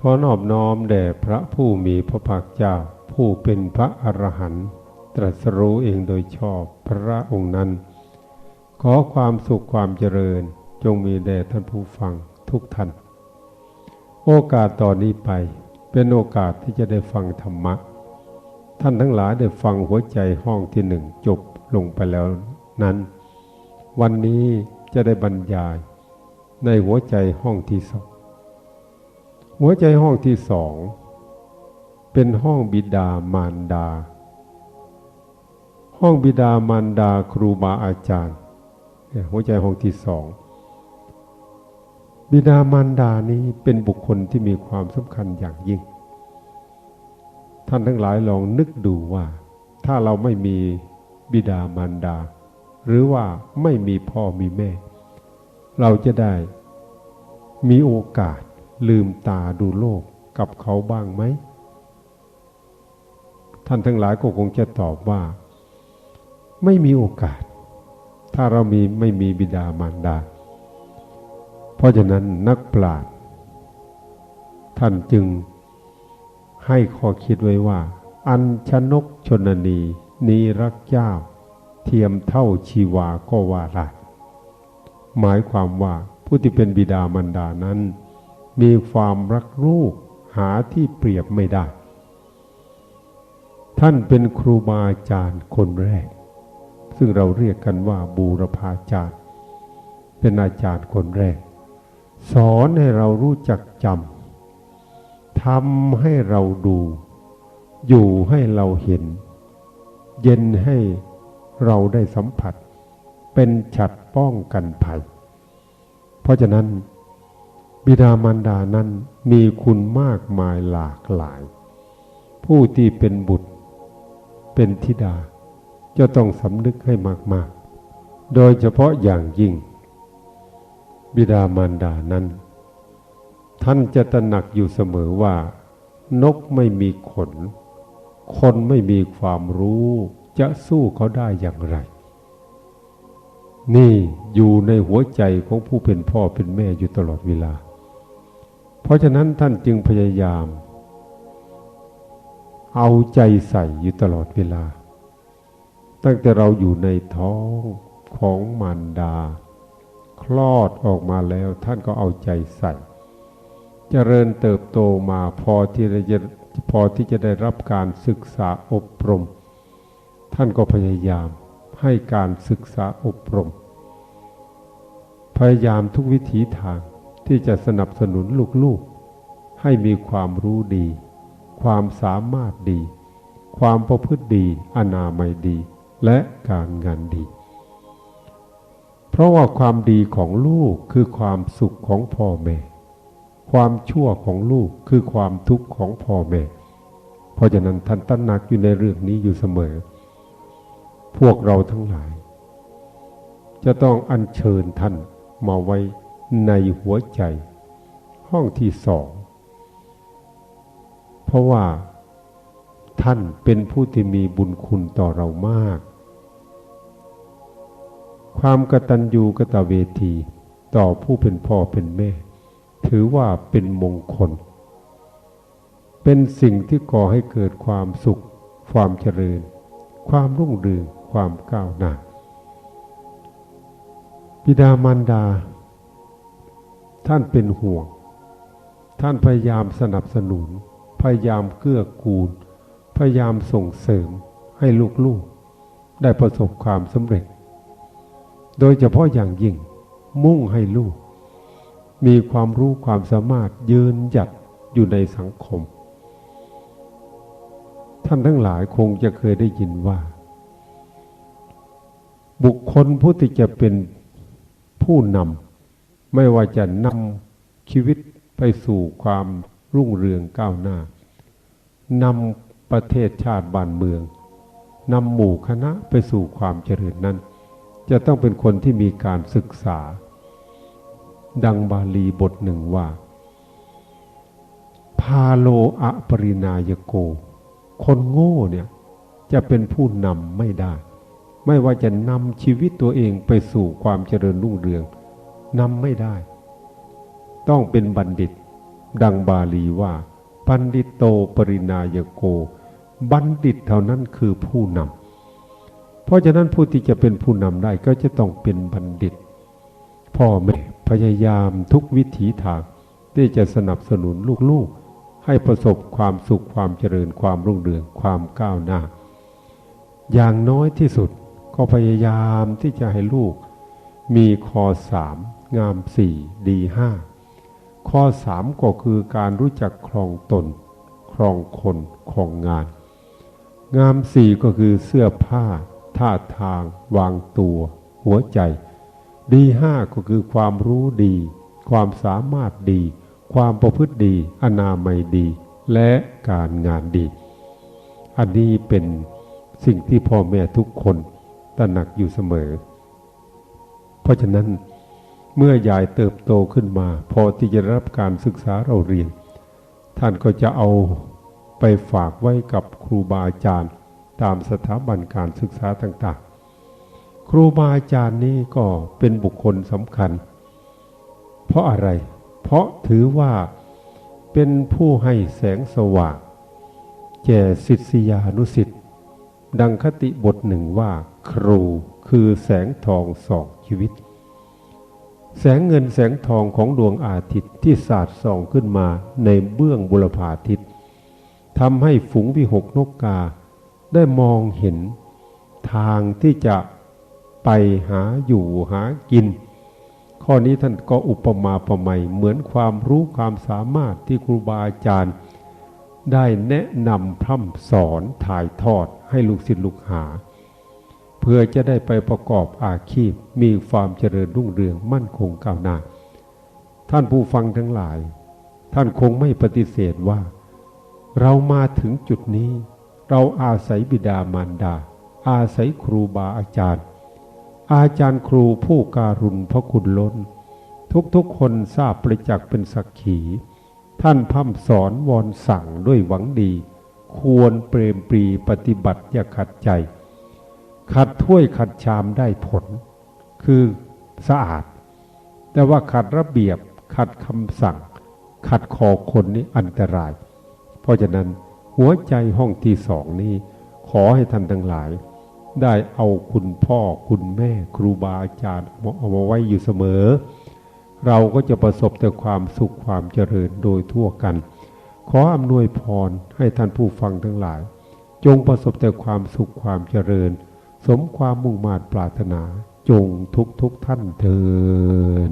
ขอนอบน้อมแด่พระผู้มีพระภาคเจ้า ผู้เป็นพระอรหันต์ตรัสรู้เองโดยชอบพระองค์นั้น ขอความสุขความเจริญจงมีแด่ท่านผู้ฟังทุกท่าน โอกาสต่อนนี้ไปเป็นโอกาสที่จะได้ฟังธรรมะ ท่านทั้งหลายได้ฟังหัวใจห้องที่หนึ่งจบลงไปแล้วนั้น วันนี้จะได้บรรยายในหัวใจห้องที่สอง หัวใจห้องที่สอง เป็นห้องบิดามารดา ห้องบิดามารดาครูบาอาจารย์หัวใจห้องที่สอง บิดามารดานี้เป็นบุคคลที่มีความสำคัญอย่างยิ่ง ท่านทั้งหลายลองนึกดูว่า ถ้าเราไม่มีบิดามารดา หรือว่าไม่มีพ่อมีแม่ เราจะได้มีโอกาส ลืมตาดูโลกกับเขาบ้างไหม ท่านทั้งหลายก็คงจะตอบว่า ไม่มีโอกาส ถ้าเรามีไม่มีบิดามารดา เพราะฉะนั้นนักปราชญ์ท่านจึงให้ข้อคิดไว้ว่า อันชนกชนนีนีรักเจ้า เทียมเท่าชีวาก็ว่าได้หมายความว่าผู้ที่เป็นบิดามารดานั้น มีความรักลูกหาที่เปรียบไม่ได้ ท่านเป็นครูบาอาจารย์คนแรก ซึ่งเราเรียกกันว่าบูรพาจารย์ เป็นอาจารย์คนแรก สอนให้เรารู้จักจำทำให้เราดู อยู่ให้เราเห็น เย็นให้เราได้สัมผัส เป็นฉัดป้องกันภัย เพราะฉะนั้น บิดามารดานั้นมีคุณมากมายหลากหลาย ผู้ที่เป็นบุตร เป็นธิดา จะต้องสำนึกให้มาก ๆ โดยเฉพาะอย่างยิ่ง บิดามารดานั้น ท่านจะตระหนักอยู่เสมอว่า นกไม่มีขน คนไม่มีความรู้จะสู้เขาได้อย่างไร นี่อยู่ในหัวใจของผู้เป็นพ่อเป็นแม่อยู่ตลอดเวลา เพราะฉะนั้นท่านจึงพยายาม เอาใจใส่อยู่ตลอดเวลา ตั้งแต่เราอยู่ในท้องของมารดา คลอดออกมาแล้วท่านก็เอาใจใส่เจริญเติบโตมาพอที่จะพอที่จะได้รับการศึกษาอบรม ท่านก็พยายามให้การศึกษาอบรม พยายามทุกวิถีทาง ที่จะสนับสนุนลูกๆ ให้มีความรู้ดี ความสามารถดี ความประพฤติดี อนามัยดี และการงานดี เพราะว่าความดีของลูกคือความสุขของพ่อแม่ ความชั่วของลูกคือความทุกข์ของพ่อแม่ เพราะฉะนั้นท่านตั้งหนักอยู่ในเรื่องนี้อยู่เสมอ พวกเราทั้งหลาย จะต้องอัญเชิญท่านมาไว้ ในหัวใจ ห้องที่สอง เพราะว่าท่านเป็นผู้ที่มีบุญคุณต่อเรามาก ความกตัญญูกตเวทีต่อผู้เป็นพ่อเป็นแม่ ถือว่าเป็นมงคล เป็นสิ่งที่ก่อให้เกิดความสุข ความเจริญ ความรุ่งเรือง ความก้าวหน้าบิดามารดา ท่านเป็นห่วง ท่านพยายามสนับสนุน พยายามเกื้อกูล พยายามส่งเสริมให้ลูกๆ ได้ประสบความสำเร็จ โดยเฉพาะอย่างยิ่งมุ่งให้ลูก มีความรู้ความสามารถยืนหยัดอยู่ในสังคม ท่านทั้งหลายคงจะเคยได้ยินว่า บุคคลผู้ที่จะเป็นผู้นำ ไม่ว่าจะนำชีวิตไปสู่ความรุ่งเรืองก้าวหน้านำประเทศชาติบ้านเมืองนำหมู่คณะไปสู่ความเจริญนั้น จะต้องเป็นคนที่มีการศึกษา ดังบาลีบทหนึ่งว่า พาโลอะปรินายโก คนโง่เนี่ยจะเป็นผู้นำไม่ได้ ไม่ว่าจะนำชีวิตตัวเองไปสู่ความเจริญรุ่งเรือง นำไม่ได้ ต้องเป็นบัณฑิต ดังบาลีว่าปันดิตโตปรินายโก บัณฑิตเท่านั้นคือผู้นำเพราะฉะนั้นผู้ที่จะเป็นผู้นำได้ก็จะต้องเป็นบัณฑิต พ่อแม่พยายามทุกวิถีทาง ที่จะสนับสนุนลูกๆ ให้ประสบความสุขความเจริญความรุ่งเรืองความก้าวหน้า อย่างน้อยที่สุดก็พยายามที่จะให้ลูกมีคอสาม งามสี่ดีห้าข้อสามก็คือการรู้จักครองตน ครองคนครองงาน งามสี่ก็คือเสื้อผ้า ท่าทาง วางตัว หัวใจ ดีห้าก็คือความรู้ดี ความสามารถดี ความประพฤติดี อนามัยดี และการงานดี อันนี้เป็นสิ่งที่พ่อแม่ทุกคนตระหนักอยู่เสมอ เพราะฉะนั้น เมื่อยายเติบโตขึ้นมา พอที่จะรับการศึกษาเราเรียน ท่านก็จะเอาไปฝากไว้กับครูบาอาจารย์ ตามสถาบันการศึกษาต่างๆ ครูบาอาจารย์นี้ก็เป็นบุคคลสำคัญ เพราะอะไร เพราะถือว่าเป็นผู้ให้แสงสว่างแก่ศิษยานุศิษย์ดังคติบทหนึ่งว่า ครูคือแสงทองสองชีวิต แสงเงินแสงทองของดวงอาทิตย์ที่สาดส่องขึ้นมาในเบื้องบุรพาทิตย์ทำให้ฝูงวิหกนกกา ได้มองเห็นทางที่จะไปหาอยู่หากิน ข้อนี้ท่านก็อุปมาประไมยเหมือนความรู้ความสามารถที่ครูบาอาจารย์ ได้แนะนำพร่ำสอนถ่ายทอดให้ลูกศิษย์ลูกหา พื่อจะได้ไปประกอบอาชีพ มีความเจริญรุ่งเรืองมั่นคงก้าวหน้า ท่านผู้ฟังทั้งหลาย ท่านคงไม่ปฏิเสธว่า เรามาถึงจุดนี้ เราอาศัยบิดามารดา อาศัยครูบาอาจารย์ อาจารย์ครูผู้การุณพระคุณล้น ทุกๆคนทราบประจักษ์เป็นสักขี ท่านพัฒสอนวอนสั่งด้วยหวังดี ควรเปรมปรีปฏิบัติอย่าขัดใจ ขัดถ้วยขัดชามได้ผล คือสะอาด แต่ว่าขัดระเบียบขัดคำสั่ง ขัดคอคนนี้อันตราย เพราะฉะนั้นหัวใจห้องที่สองนี้ ขอให้ท่านทั้งหลาย ได้เอาคุณพ่อคุณแม่ครูบาอาจารย์เอามาไว้อยู่เสมอ เราก็จะประสบแต่ความสุขความเจริญโดยทั่วกัน ขออำนวยพรให้ท่านผู้ฟังทั้งหลาย จงประสบแต่ความสุขความเจริญ สมความมุ่งมา่ปรารถนาจงทุกทุกท่านเทิน